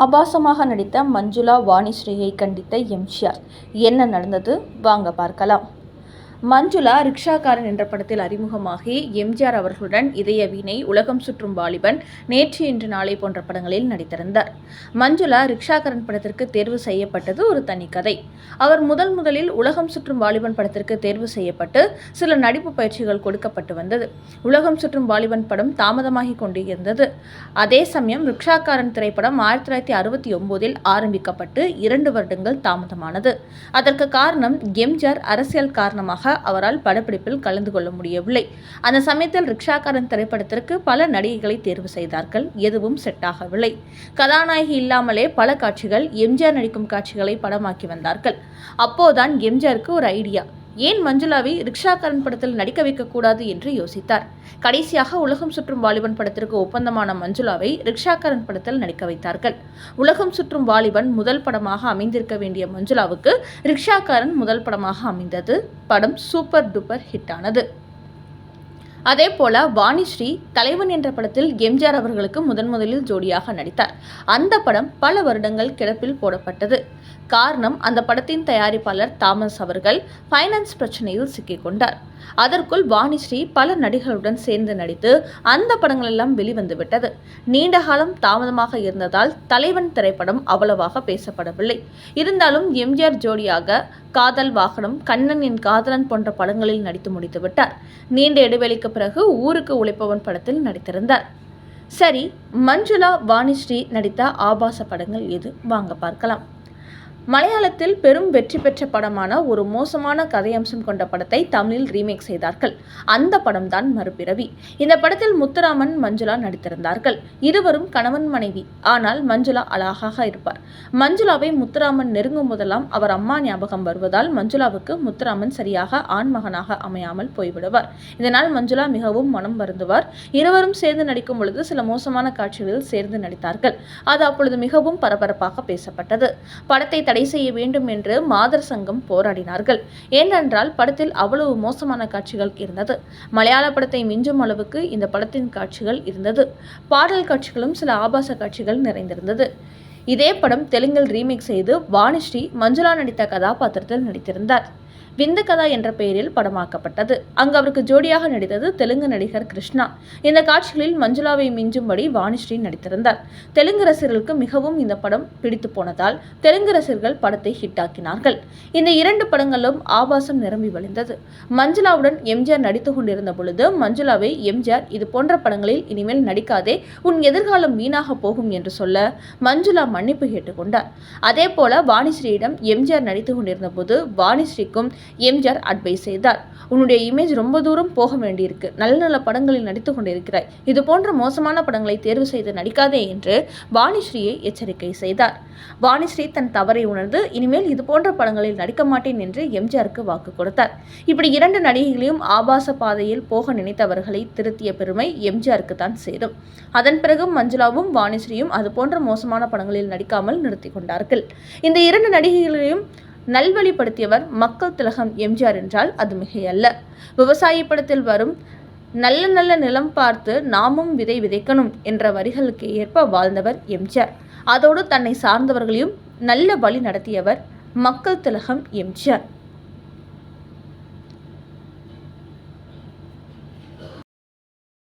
ஆபாசமாக நடித்த மஞ்சுளா வாணிஸ்ரீயை கண்டித்த எம்ஜிஆர். என்ன நடந்தது? வாங்க பார்க்கலாம். மஞ்சுளா ரிக்ஷாக்காரன் என்ற படத்தில் அறிமுகமாகி எம்ஜிஆர் அவர்களுடன் இதய வீணை உலகம் சுற்றும் வாலிபன் நேற்று இன்று நாளை போன்ற படங்களில் நடித்திருந்தார். மஞ்சுளா ரிக்ஷாக்காரன் படத்திற்கு தேர்வு செய்யப்பட்டது ஒரு தனி கதை. அவர் முதல் முதலில் உலகம் சுற்றும் வாலிபன் படத்திற்கு தேர்வு செய்யப்பட்டு சில நடிப்பு பயிற்சிகள் கொடுக்கப்பட்டு வந்தது. உலகம் சுற்றும் வாலிபன் படம் தாமதமாகி கொண்டு இருந்தது அதே சமயம் ரிக்ஷாக்காரன் திரைப்படம் ஆயிரத்தி தொள்ளாயிரத்தி அறுபத்தி ஒன்பதில் ஆரம்பிக்கப்பட்டு இரண்டு வருடங்கள் தாமதமானது. அதற்கு காரணம் எம்ஜிஆர் அரசியல் காரணமாக அவரால் படப்பிடிப்பில் கலந்து கொள்ள முடியவில்லை. அந்த சமயத்தில் ரிக்ஷாக்காரன் திரைப்படத்திற்கு பல நடிகைகளை தேர்வு செய்தார்கள். எதுவும் செட் ஆகவில்லை. கதாநாயகி இல்லாமலே பல காட்சிகள் எம்ஜிஆர் நடிக்கும் காட்சிகளை படமாக்கி வந்தார்கள். அப்போதான் எம்ஜிஆருக்கு ஒரு ஐடியா. ஏன் மஞ்சுளாவை ரிக்ஷாக்காரன் படத்தில் நடிக்க வைக்கக்கூடாது என்று யோசித்தார். கடைசியாக உலகம் சுற்றும் வாலிபன் படத்திற்கு ஒப்பந்தமான மஞ்சுளாவை ரிக்ஷாக்காரன் படத்தில் நடிக்க வைத்தார்கள். உலகம் சுற்றும் வாலிபன் முதல் படமாக அமைந்திருக்க வேண்டிய மஞ்சுளாவுக்கு ரிக்ஷாக்காரன் முதல் படமாக அமைந்தது படம் சூப்பர் டூப்பர் ஹிட் ஆனது அதே போல வாணிஸ்ரீ தலைவன் என்ற படத்தில் எம்ஜிஆர் அவர்களுக்கு முதன் முதலில் ஜோடியாக நடித்தார். அந்த படம் பல வருடங்கள் கிடப்பில் போடப்பட்டது. காரணம் அந்த படத்தின் தயாரிப்பாளர் தாமஸ் அவர்கள் ஃபைனான்ஸ் பிரச்சனையில் சிக்கிக்கொண்டார். அதற்குள் வாணிஸ்ரீ பல நடிகர்களுடன் சேர்ந்து நடித்து அந்த படங்கள் எல்லாம் வெளிவந்து விட்டது. நீண்ட காலம் தாமதமாக இருந்ததால் தலைவன் திரைப்படம் அவ்வளவாக பேசப்படவில்லை. இருந்தாலும் எம்ஜிஆர் ஜோடியாக காதல் வாகனம் கண்ணன் என் காதலன் போன்ற படங்களில் நடித்து முடித்து விட்டார். நீண்ட இடைவெளிக்கு பிறகு ஊருக்கு உழைப்பவன் படத்தில் நடித்திருந்தார். சரி மஞ்சுளா வாணிஸ்ரீ நடித்த ஆபாச படங்கள் எது? வாங்க பார்க்கலாம். மலையாளத்தில் பெரும் வெற்றி பெற்ற படமான ஒரு மோசமான கதையம்சம் கொண்ட படத்தை தமிழில் ரீமேக் செய்தார்கள். அந்த படம் தான் மறுபிறவி. இந்த படத்தில் முத்துராமன் மஞ்சுளா நடித்திருந்தார்கள். இருவரும் கணவன் மனைவி. ஆனால் மஞ்சுளா அழகாக இருப்பார். மஞ்சுளாவை முத்துராமன் நெருங்கும் போதெல்லாம் அவர் அம்மா ஞாபகம் வருவதால் மஞ்சுளாவுக்கு முத்துராமன் சரியாக ஆண் மகனாக அமையாமல் போய்விடுவார். இதனால் மஞ்சுளா மிகவும் மனம் வருந்துவார். இருவரும் சேர்ந்து நடிக்கும் பொழுது சில மோசமான காட்சிகளில் சேர்ந்து நடித்தார்கள். அது அப்பொழுது மிகவும் பரபரப்பாக பேசப்பட்டது. படத்தை தடை செய்ய வேண்டும் என்று மாதர் சங்கம் போராடினார்கள். ஏனென்றால் படத்தில் அவ்வளவு மோசமான காட்சிகள் இருந்தது. மலையாள படத்தை மிஞ்சும் அளவுக்கு இந்த படத்தின் காட்சிகள் இருந்தது. பாடல் காட்சிகளும் சில ஆபாச காட்சிகள் நிறைந்திருந்தது. இதே படம் தெலுங்கில் ரீமேக் செய்து வாணிஸ்ரீ மஞ்சுளா நடித்த கதாபாத்திரத்தில் நடித்திருந்தார். விந்து கதா என்ற பெயரில் படமாக்கப்பட்டது. அங்கு அவருக்கு ஜோடியாக நடித்தது தெலுங்கு நடிகர் கிருஷ்ணா. இந்த காட்சிகளில் மஞ்சுளாவை மிஞ்சும்படி வாணிஸ்ரீ நடித்திருந்தார். தெலுங்கு ரசிகர்களுக்கு மிகவும் இந்த படம் பிடித்து போனதால் தெலுங்கு ரசிகர்கள் படத்தை ஹிட்டாக்கினார்கள் இந்த இரண்டு படங்களும் ஆபாசம் நிரம்பி வழிந்தது. மஞ்சுளாவுடன் எம்ஜிஆர் நடித்து கொண்டிருந்த பொழுது மஞ்சுளாவை எம்ஜிஆர் இது போன்ற படங்களில் இனிமேல் நடிக்காதே உன் எதிர்காலம் வீணாக போகும் என்று சொல்ல மஞ்சுளா மன்னிப்பு கேட்டுக்கொண்டார் அதே போல வாணிஸ்ரீயிடம் எம்ஜிஆர் நடித்து கொண்டிருந்த போது வாணிஸ்ரீக்கும் எம்ஜிஆர் அட்வைஸ் செய்தார். உன்னுடைய இமேஜ் ரொம்ப தூரம் போக வேண்டியிருக்கு. நல்ல நல்ல படங்களில் நடித்து கொண்டிருக்கிறாய். இது போன்ற மோசமான படங்களை தேர்வு செய்து நடிக்காதே என்று வாணிஸ்ரீயை எச்சரிக்கை செய்தார். வாணிஸ்ரீ தன் தவறை உணர்ந்து இனிமேல் இது போன்ற படங்களில் நடிக்க மாட்டேன் என்று எம்ஜிஆருக்கு வாக்கு கொடுத்தார். இப்படி இரண்டு நடிகைகளையும் ஆபாச பாதையில் போக நினைத்தவர்களை திருத்திய பெருமை எம்ஜிஆருக்கு தான் சேரும். அதன் பிறகு மஞ்சுளாவும் வாணிஸ்ரீயும் அது போன்ற மோசமான படங்களில் நடிக்காமல் நிறுத்தி கொண்டார்கள். இந்த இரண்டு நடிகைகளையும் நல்வழிப்படுத்தியவர் மக்கள் திலகம் எம்ஜிஆர் என்றால் அது மிகையல்ல. விவசாயி படத்தில் வரும் நல்ல நல்ல நிலம் பார்த்து நாமும் விதை விதைக்கணும் என்ற வரிகளுக்கு ஏற்ப வாழ்ந்தவர் எம்ஜிஆர். அதோடு தன்னை சார்ந்தவர்களையும் நல்ல வழி நடத்தியவர் மக்கள் திலகம் எம்ஜிஆர்.